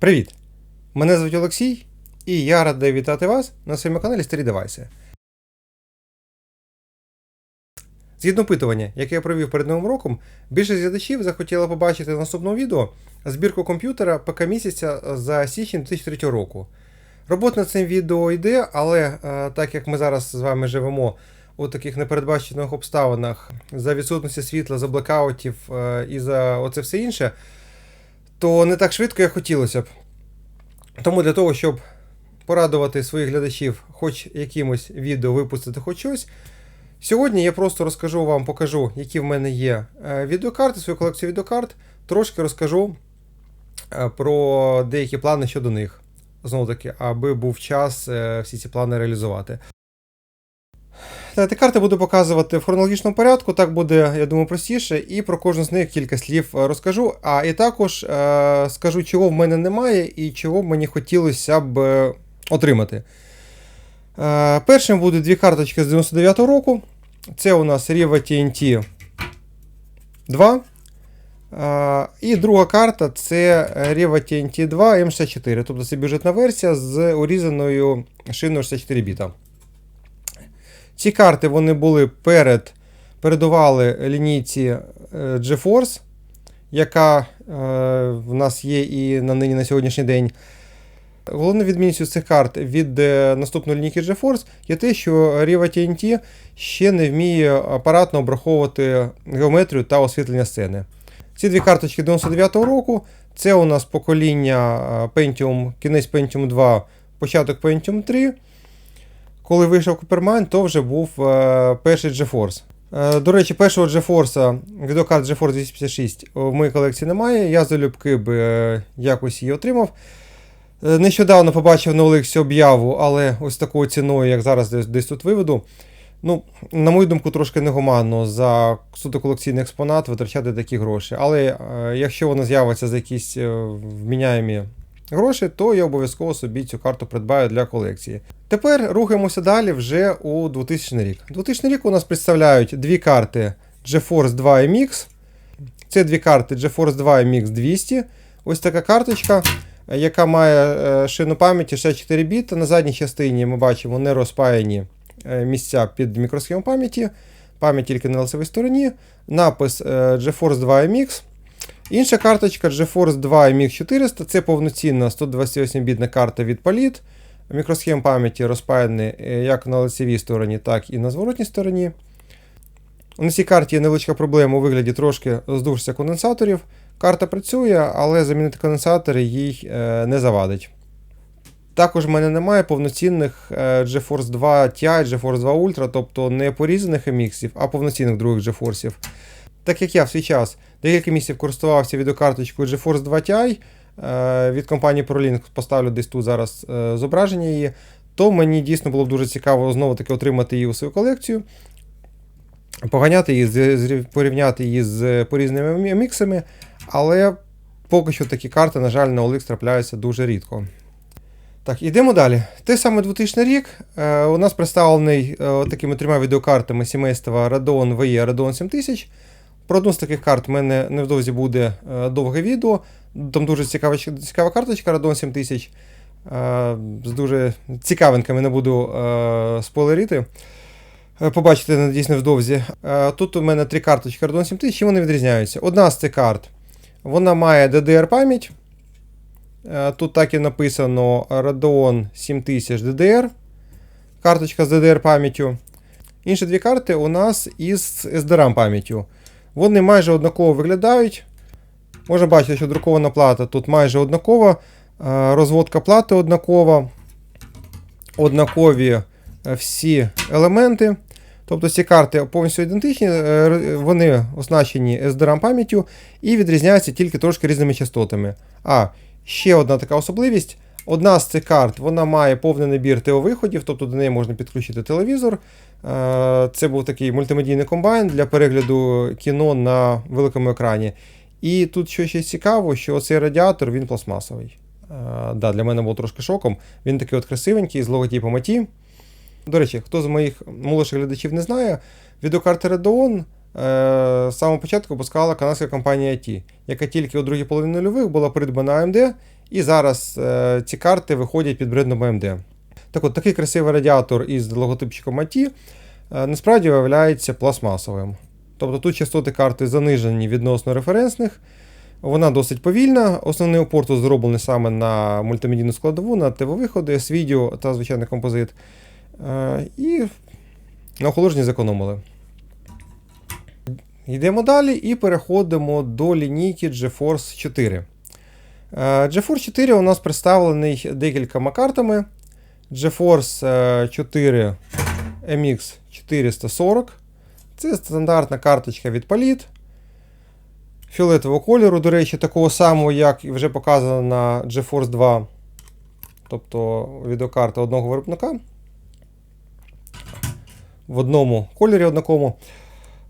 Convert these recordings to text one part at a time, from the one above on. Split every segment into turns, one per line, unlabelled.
Привіт! Мене звуть Олексій, і я радий вітати вас на своєму каналі Старі Девайси. Згідно опитування, яке я провів перед новим роком, більшість глядачів захотіла побачити в наступному відео збірку комп'ютера ПК місяця за січень 2003 року. Робота над цим відео йде, але е, так як ми зараз з вами живемо у таких непередбачених обставинах за відсутності світла, за блекаутів е, і за оце все інше, то не так швидко, як хотілося б. Тому для того, щоб порадувати своїх глядачів, хоч якимось відео випустити хоч щось, сьогодні я просто розкажу вам, покажу, які в мене є е, відеокарти, свою колекцію відеокарт, трошки розкажу е, про деякі плани щодо них. Знову таки, аби був час е, всі ці плани реалізувати. Та карти буду показувати в хронологічному порядку, так буде, я думаю, простіше, і про кожну з них кілька слів е, розкажу. А і також е, скажу, чого в мене немає і чого б мені хотілося б е, отримати. Е, першим будуть дві карточки з 99-го року. Це у нас Riva TNT 2. Е, і друга карта це Riva TNT 2 M64. Тобто це бюджетна версія з урізаною шиною 64 біта. Ці карти вони були перед, передували лінійці е, GeForce, яка е, в нас є і на нині на сьогоднішній день. Головна відмінністю цих карт від е, наступної лінійки GeForce є те, що Riva TNT ще не вміє апаратно обраховувати геометрію та освітлення сцени. Ці дві карточки 99-го року. Це у нас покоління Pentium, кінець Pentium 2, початок Pentium 3 коли вийшов Coppermine, то вже був е, перший GeForce. Е, до речі, першого GeForce, відеокарт GeForce 256 в моїй колекції немає. Я залюбки е, якось її отримав. Е, нещодавно побачив на Олексі об'яву, але ось такою ціною, як зараз десь, тут виведу. Ну, на мою думку, трошки негуманно за суто колекційний експонат витрачати такі гроші. Але е, якщо вона з'явиться за якісь е, вміняємі гроші, то я обов'язково собі цю карту придбаю для колекції. Тепер рухаємося далі вже у 2000 рік. 2000 рік у нас представляють дві карти GeForce 2 MX. Це дві карти GeForce 2 MX 200. Ось така карточка, яка має е, шину пам'яті 64 біта. На задній частині ми бачимо не розпаяні е, місця під мікросхему пам'яті. Пам'ять тільки на лицевій стороні. Напис е, GeForce 2 MX. Інша карточка GeForce 2 MX 400 це повноцінна 128-бітна карта від Polit. Мікросхем пам'яті розпаяні як на лицевій стороні, так і на зворотній стороні. На цій карті є невеличка проблема у вигляді трошки здувшися конденсаторів. Карта працює, але замінити конденсатори їй е, не завадить. Також в мене немає повноцінних е, GeForce 2 Ti, GeForce 2 Ultra, тобто не порізаних MX, а повноцінних других GeForce. Так як я в свій час декілька місяців користувався відеокарточкою GeForce 2 Ti е, від компанії ProLink, поставлю десь тут зараз е, зображення її, то мені дійсно було б дуже цікаво знову таки отримати її у свою колекцію, поганяти її, порівняти її з порізними міксами, але поки що такі карти, на жаль, на OLX трапляються дуже рідко. Так, ідемо далі. Той самий 2000 рік е, у нас представлений е, такими трьома відеокартами сімейства Radeon VE Radeon 7000. Про одну з таких карт в мене невдовзі буде е, довге відео. Там дуже цікава, цікава карточка Radeon 7000. Е, з дуже цікавинками не буду е, спойлерити. Побачите дійсно невдовзі. Тут у мене три карточки Radeon 7000, і вони відрізняються. Одна з цих карт вона має DDR пам'ять. Тут так і написано Radeon 7000 DDR. Карточка з DDR пам'яттю. Інші дві карти у нас із SDRAM пам'яттю. Вони майже однаково виглядають. Можна бачити, що друкована плата тут майже однакова. е, Розводка плати однакова. Однакові е, всі елементи. Тобто ці карти повністю ідентичні, е, вони оснащені SDRAM пам'яттю і відрізняються тільки трошки різними частотами. А, ще одна така особливість. Одна з цих карт вона має повний набір ТО-виходів, тобто до неї можна підключити телевізор. Е, Це був такий мультимедійний комбайн для перегляду кіно на великому екрані. І тут що ще цікаво, що цей радіатор він пластмасовий. Е, Да, для мене було трошки шоком. Він такий от красивенький з логотипом AT. До речі, хто з моїх молодших глядачів не знає, відеокарти Radeon е, з самого початку випускала канадська компанія AT, яка тільки у другій половині нульових була придбана AMD І зараз е, ці карти виходять під брендом AMD. Так от, такий красивий радіатор із логотипчиком AT е, насправді виявляється пластмасовим. Тобто тут частоти карти занижені відносно референсних. Вона досить повільна. Основний опор зроблений саме на мультимедійну складову, на ТВ-виходи, S-Video та звичайний композит. Е, І на охолодженні зекономили. Йдемо далі і переходимо до лінійки GeForce 4. Е, GeForce 4 у нас представлений декількома картами. GeForce 4 MX 440. Це стандартна карточка від Palit. Фіолетового кольору, до речі, такого самого, як вже показано на GeForce 2. Тобто відеокарта одного виробника. В одному кольорі однаковому.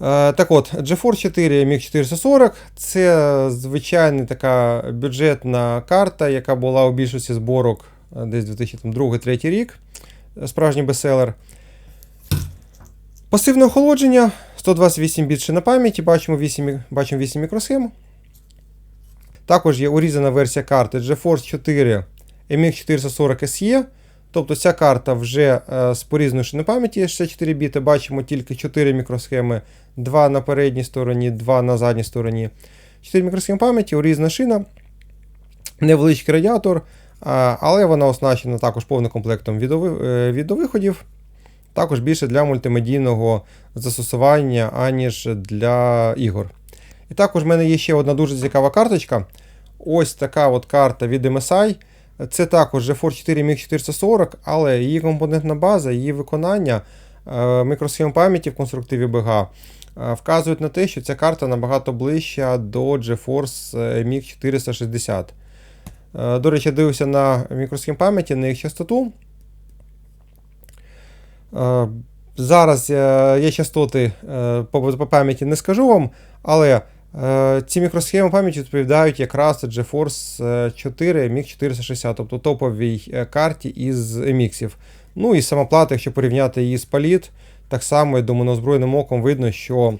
Е, так от, GeForce 4 MX 440 це звичайна така бюджетна карта, яка була у більшості зборок е, десь 2002-2003 рік. Справжній бестселер. Пасивне охолодження. 128 біт ще на пам'яті, бачимо 8, бачимо 8 мікросхем. Також є урізана версія карти GeForce 4 MX 440 SE. Тобто ця карта вже е, з порізною на пам'яті 64 біти. Бачимо тільки 4 мікросхеми, 2 на передній стороні, 2 на задній стороні. 4 мікросхеми пам'яті, урізана шина, невеличкий радіатор, але вона оснащена також повним комплектом е, відеовиходів. Також більше для мультимедійного застосування, аніж для ігор. І також в мене є ще одна дуже цікава карточка. Ось така от карта від MSI. Це також GeForce 4 MX 440, але її компонентна база, її виконання, е, мікросхем пам'яті в конструктиві BGA е, вказують на те, що ця карта набагато ближча до GeForce MX 460. Е, до речі, дивився на мікросхем пам'яті, на їх частоту. Зараз є частоти по пам'яті не скажу вам, але ці мікросхеми пам'яті відповідають якраз GeForce 4 MX 460, тобто топовій е, карті із MX. Ну і сама плата, якщо порівняти її з Palit, так само, я думаю, неозброєним оком видно, що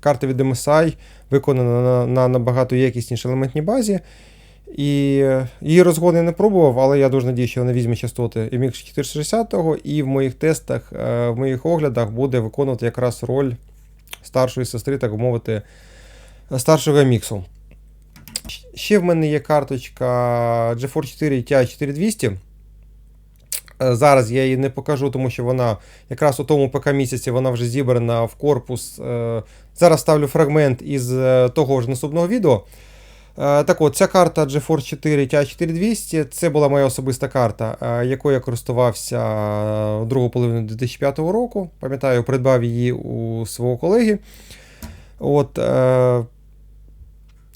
карта від MSI виконана на, на набагато якіснішій елементній базі. І е, її розгон я не пробував, але я дуже надію, що вона візьме частоти MX 460 і в моїх тестах, е, в моїх оглядах буде виконувати якраз роль старшої сестри, так мовити, старшого міксу. Ще в мене є карточка GeForce 4 Ti 4200. Зараз я її не покажу, тому що вона якраз у тому ПК місяці вона вже зібрана в корпус. Е, зараз ставлю фрагмент із того ж наступного відео. Е, так от, ця карта GeForce 4 ti 4200 це була моя особиста карта, е, якою я користувався е, другу половину 2005 року. Пам'ятаю, придбав її у свого колеги. От,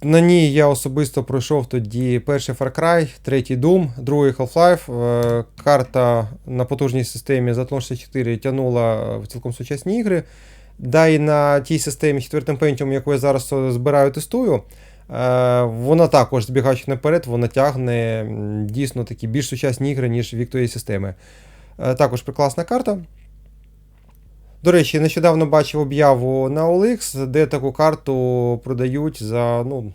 На ній я особисто пройшов тоді перший Far Cry, третій Doom, другий Half-Life. Карта на потужній системі Zatlon 64 тягнула в цілком сучасні ігри. Да і на тій системі 4 Pentium, яку я зараз збираю тестую. Е, вона також, збігаючи наперед, вона тягне дійсно такі більш сучасні ігри, ніж Вікторії системи. Е, також прекрасна карта. До речі, нещодавно бачив об'яву на OLX, де таку карту продають за, ну,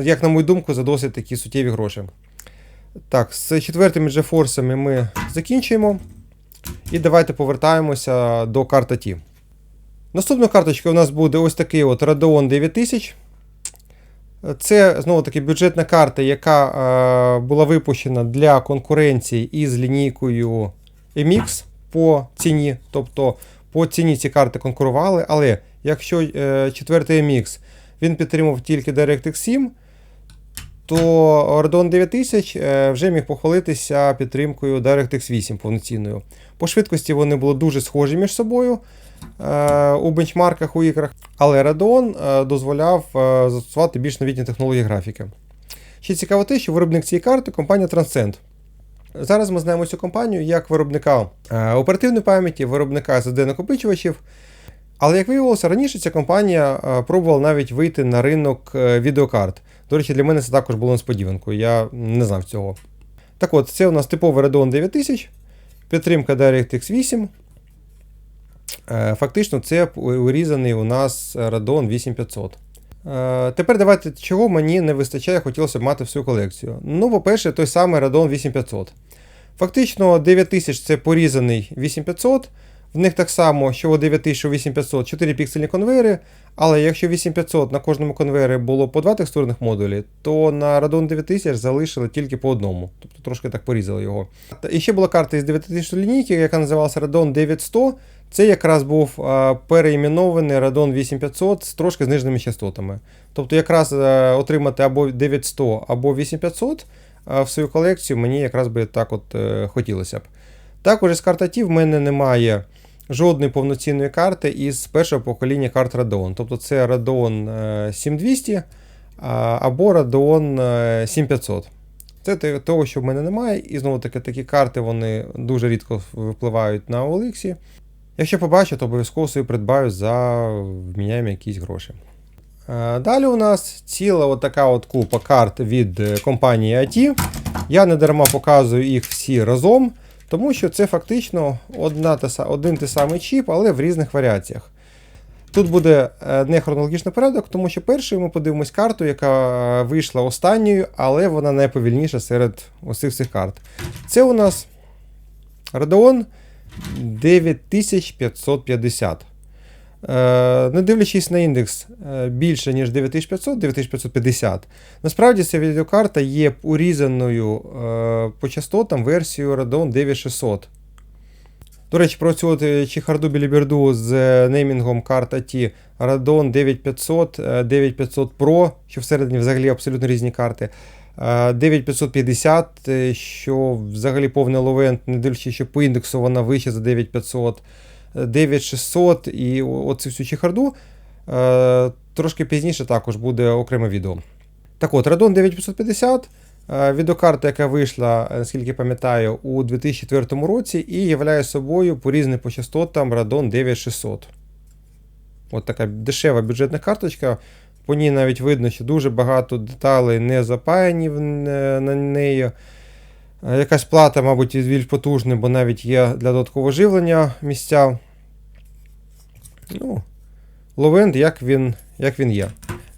як на мою думку, за досить такі суттєві гроші. Так, з четвертими GeForce ми закінчуємо. І давайте повертаємося до карти T. Наступна карточка у нас буде ось такий от Radeon 9000. Це знову таки бюджетна карта, яка е, була випущена для конкуренції із лінійкою MX по ціні. Тобто по ціні ці карти конкурували. Але якщо е, четвертий MX він підтримував тільки DirectX 7, то Radeon 9000 е, вже міг похвалитися підтримкою DirectX 8 повноцінною. По швидкості вони були дуже схожі між собою. Е, у бенчмарках у іграх, але Radeon дозволяв застосувати більш новітні технології графіки. Ще цікаво те, що виробник цієї карти компанія Transcend. Зараз ми знаємо цю компанію як виробника оперативної пам'яті, виробника sd накопичувачів. Але, як виявилося, раніше ця компанія пробувала навіть вийти на ринок відеокарт. До речі, для мене це також було несподіванкою, я не знав цього. Так от, це у нас типовий Radeon 9000, підтримка DirectX 8. Е, фактично, це урізаний у нас Radeon 8500. Е, Тепер давайте, чого мені не вистачає, хотілося б мати в свою колекцію. Ну, по-перше, той самий Radeon 8500. Фактично 9000 це порізаний 8500. В них так само, що у 9000, 8500 4 піксельні конвейери. Але якщо 8500 на кожному конвейері було по два текстурних модулі, то на Radeon 9000 залишили тільки по одному. Тобто трошки так порізали його. І ще була карта із 9000 лінійки, яка називалася Radeon 9100. Це якраз був переіменований Radeon 8500 з трошки зниженими частотами. Тобто, якраз е, отримати або 9100, або 8500 а, в свою колекцію мені якраз би так от е, хотілося б. Також із карт AT в мене немає жодної повноцінної карти із першого покоління карт Radeon. Тобто це Radeon е, 7200 або Radeon е, 7500. Це того, що в мене немає. І знову таки такі карти вони дуже рідко випливають на OLX. Якщо побачу, то обов'язково собі придбаю за вміняємо якісь гроші. Е, Далі у нас ціла от така от купа карт від е, компанії IT. Я не дарма показую їх всі разом, тому що це фактично одна та, один той самий чіп, але в різних варіаціях. Тут буде е, не хронологічний порядок, тому що першою ми подивимось карту, яка вийшла останньою, але вона найповільніша серед усіх цих карт. Це у нас Radeon 9550. Е, Не дивлячись на індекс е, більше, ніж 9500, 9550, насправді ця відеокарта є урізаною е, по частотам версією Radeon 9600. До речі, про цю от, е, чехарду біліберду з неймінгом карт AT Radeon 9500, е, 9500 Pro, що всередині взагалі абсолютно різні карти. е, 9550, е, що взагалі повний ловент, не дивлячись, що по індексу вона вища за 9500. 9600 і оцю всю чехарду. Е, трошки пізніше також буде окреме відео. Так от, Radeon 9550, е, відеокарта, яка вийшла, е, наскільки пам'ятаю, у 2004 році, і являє собою порізний по частотам Radeon 9600. От така дешева бюджетна карточка. По ній навіть видно, що дуже багато деталей не запаяні е, на неї. Е, Якась плата, мабуть, більш потужна, бо навіть є для додаткового живлення місця. Ну, Ловенд, як він, як він є.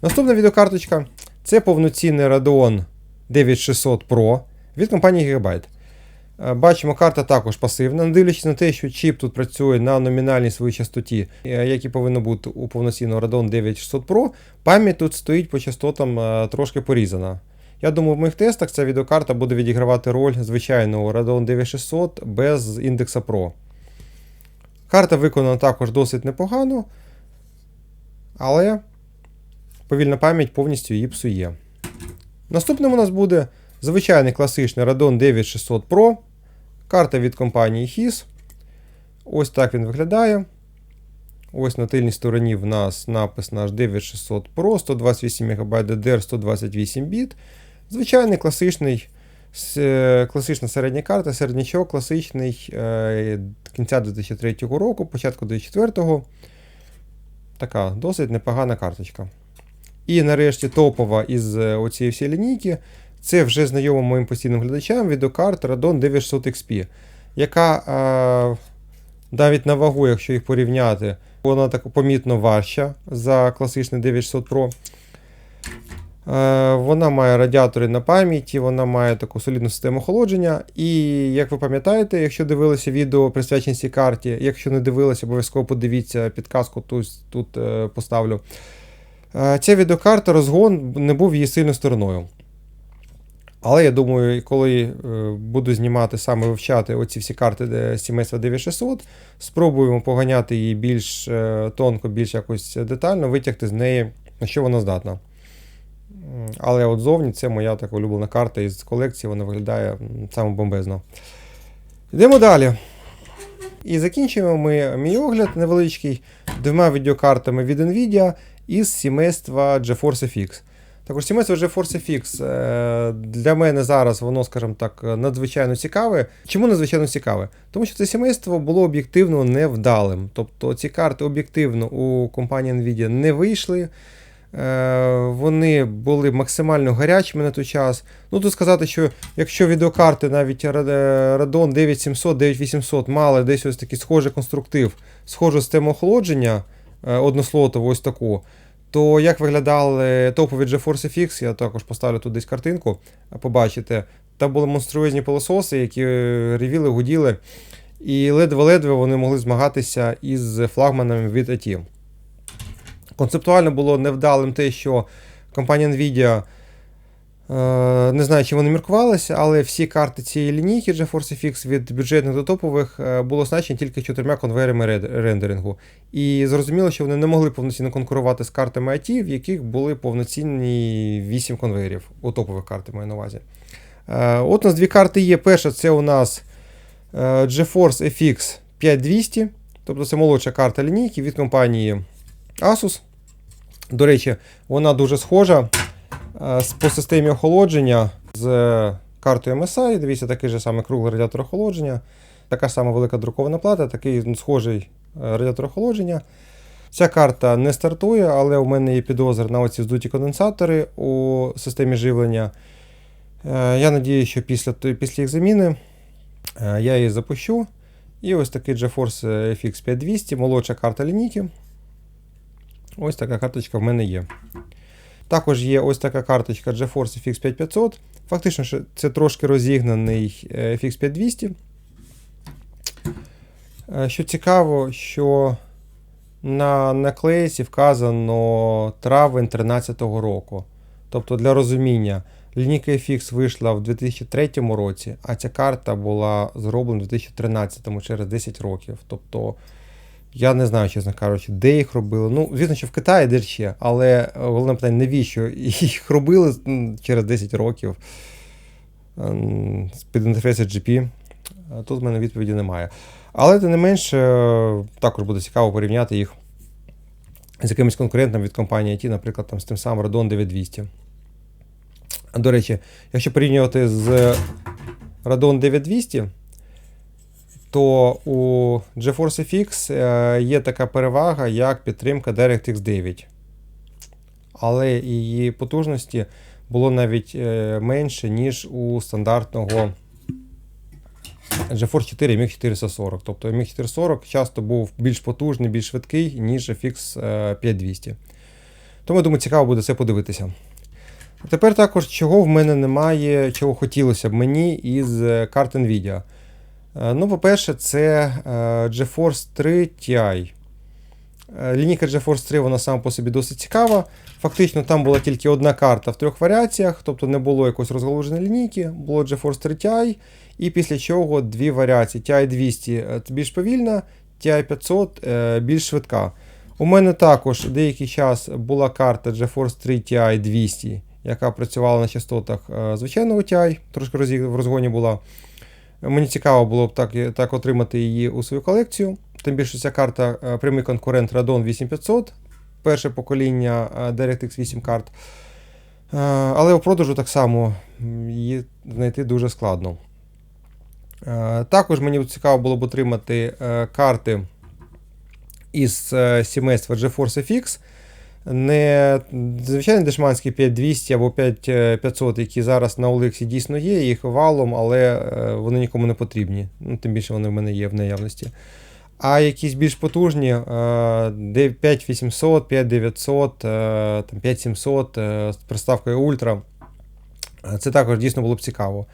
Наступна відеокарточка це повноцінний Radeon 9600 Pro від компанії Gigabyte. Е, Бачимо, карта також пасивна. Не дивлячись на те, що чіп тут працює на номінальній своїй частоті, е, як і повинно бути у повноцінного Radeon 9600 Pro, пам'ять тут стоїть по частотам е, трошки порізана. Я думаю, в моїх тестах ця відеокарта буде відігравати роль звичайного Radeon 9600 без індекса Pro. Карта виконана також досить непогано, але повільна пам'ять повністю її псує. Наступним у нас буде звичайний класичний Radeon 9600 Pro. Карта від компанії HIS. Ось так він виглядає. Ось на тильній стороні в нас напис наш 9600 Pro, 128 МБ DDR, 128 біт. Звичайний класичний, класична середня карта, середнячок класичний е, кінця 2003 року, початку 2004. Така досить непогана карточка. І нарешті топова із е, оцієї всієї лінійки. Це вже знайома моїм постійним глядачам відеокарта Radeon 9600 XP, яка е, навіть на вагу, якщо їх порівняти, вона так помітно важча за класичний 9600 Pro. Е, Вона має радіатори на пам'яті, вона має таку солідну систему охолодження. І як ви пам'ятаєте, якщо дивилися відео присвячені цій карті, якщо не дивилися, обов'язково подивіться підказку тут, тут е, поставлю. Е, Ця відеокарта розгон не був її сильною стороною. Але я думаю, коли буду знімати саме вивчати оці всі карти сімейства 9600, спробуємо поганяти її більш тонко, більш якось детально, витягти з неї, на що вона здатна. Але от зовні це моя така улюблена карта із колекції, вона виглядає саме бомбезно. Йдемо далі. І закінчуємо ми мій огляд невеличкий двома відеокартами від Nvidia із сімейства GeForce FX. Також сімейство GeForce FX е, для мене зараз воно, скажімо так, надзвичайно цікаве. Чому надзвичайно цікаве? Тому що це сімейство було об'єктивно невдалим. Тобто ці карти об'єктивно у компанії Nvidia не вийшли. Е, Вони були максимально гарячими на той час. Ну, тут сказати, що якщо відеокарти навіть Ra- Radeon 9700, 9800 мали десь ось такий схожий конструктив, схожу систему охолодження е, однослотову ось таку, то як виглядали топові GeForce FX, я також поставлю тут десь картинку, побачите. Там були монструозні пилососи, які ревіли, гуділи, і ледве-ледве вони могли змагатися із флагманами від AT. Концептуально було невдалим те, що компанія Nvidia Е, Не знаю, чи вони міркувалися, але всі карти цієї лінійки GeForce FX від бюджетних до топових е, було оснащені тільки чотирма конвейерами рендерингу. І зрозуміло, що вони не могли повноцінно конкурувати з картами IT, в яких були повноцінні 8 конвейерів у топових картах, маю на увазі. Е, От у нас дві карти є. Перша це у нас GeForce FX 5200, тобто це молодша карта лінійки від компанії Asus. До речі, вона дуже схожа е, по системі охолодження з картою MSI. Дивіться, такий же самий круглий радіатор охолодження, така сама велика друкована плата, такий ну, схожий е, радіатор охолодження. Ця карта не стартує, але у мене є підозр на оці здуті конденсатори у системі живлення. Е, Я надію, що після, після їх заміни е, я її запущу. І ось такий GeForce FX 5200, молодша карта лінійки. Ось така карточка в мене є. Також є ось така карточка GeForce FX 5500. Фактично, це трошки розігнаний е, FX 5200. Е, Що цікаво, що на наклейці вказано травень 2013 року. Тобто, для розуміння, лінійка FX вийшла в 2003 році, а ця карта була зроблена в 2013 через 10 років. Тобто, я не знаю, чесно кажучи, де їх робили. Ну, звісно, що в Китаї де ще, але е, головне питання, навіщо їх робили через 10 років ем, під інтерфейсом GP. Е, Тут в мене відповіді немає. Але тим не менш, е, також буде цікаво порівняти їх з якимось конкурентом від компанії IT, наприклад, там, з тим самим Radeon 9200. До речі, якщо порівнювати з Radeon 9200, то у GeForce FX е, є така перевага, як підтримка DirectX 9. Але її потужності було навіть е, менше, ніж у стандартного GeForce 4 MX 440. Тобто MX 440 часто був більш потужний, більш швидкий, ніж FX е, 5200. Тому, думаю, цікаво буде це подивитися. А тепер також, чого в мене немає, чого хотілося б мені із е, карт Nvidia. Е, Ну, по-перше, це е, GeForce 3 Ti. Е, Лінійка GeForce 3 вона сама по собі досить цікава. Фактично, там була тільки одна карта в трьох варіаціях, тобто не було якоїсь розголуженої лінійки, було GeForce 3 Ti, і після чого дві варіації. TI 200 е, більш повільна, TI 500 е, більш швидка. У мене також деякий час була карта GeForce 3 Ti 200, яка працювала на частотах звичайного TI, трошки в розгоні була. Мені цікаво було б так, так отримати її у свою колекцію. Тим більше ця карта е, прямий конкурент Radeon 8500, перше покоління е, DirectX 8 карт. Е, Але у продажу так само її знайти дуже складно. Також мені цікаво було б отримати карти із сімейства GeForce FX. Не звичайно дешманські 5200 або 5500, які зараз на OLX дійсно є, їх валом, але е, вони нікому не потрібні. Ну, тим більше вони в мене є в наявності. А якісь більш потужні е, 5800, 5900, е, 5700 е, з приставкою Ultra. Е, Це також дійсно було б цікаво.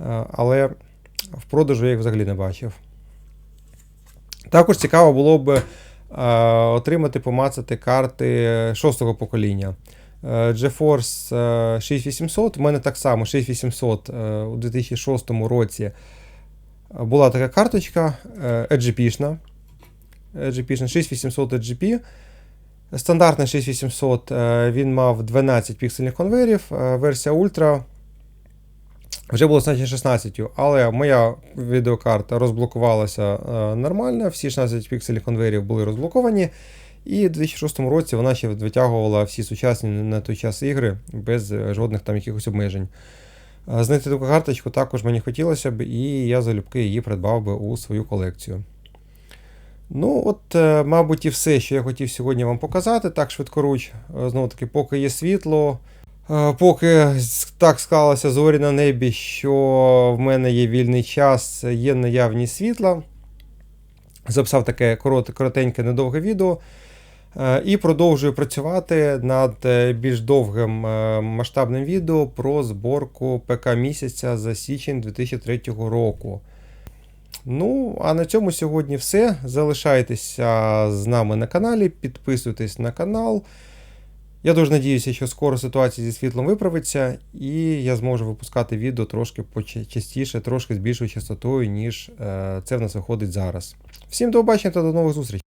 Е, Але в продажу я їх взагалі не бачив. Також цікаво було б е, отримати, помацати карти шостого покоління. Е, GeForce е, 6800. У мене так само 6800 е, у 2006 році була така карточка е, EGP-шна. EGP-шна 6800 EGP. Стандартний 6800 е, він мав 12 піксельних конвейерів. е, Версія Ultra вже було значно 16, але моя відеокарта розблокувалася е, нормально, всі 16 пікселів конвейерів були розблоковані. І в 2006 році вона ще витягувала всі сучасні на той час ігри без е, жодних там якихось обмежень. Е, Знайти таку карточку також мені хотілося б, і я залюбки її придбав би у свою колекцію. Ну, от, мабуть, і все, що я хотів сьогодні вам показати, так швидкоруч. Знову таки, поки є світло, поки так склалося зорі на небі, що в мене є вільний час, є наявність світла. Записав таке коротеньке, недовге відео. Е, І продовжую працювати над е, більш довгим е, масштабним відео про зборку ПК місяця за січень 2003 року. Ну, а на цьому сьогодні все. Залишайтеся з нами на каналі, підписуйтесь на канал. Я дуже надіюся, що скоро ситуація зі світлом виправиться, і я зможу випускати відео трошки частіше, трошки з більшою частотою, ніж е, це в нас виходить зараз. Всім до побачення та до нових зустрічей!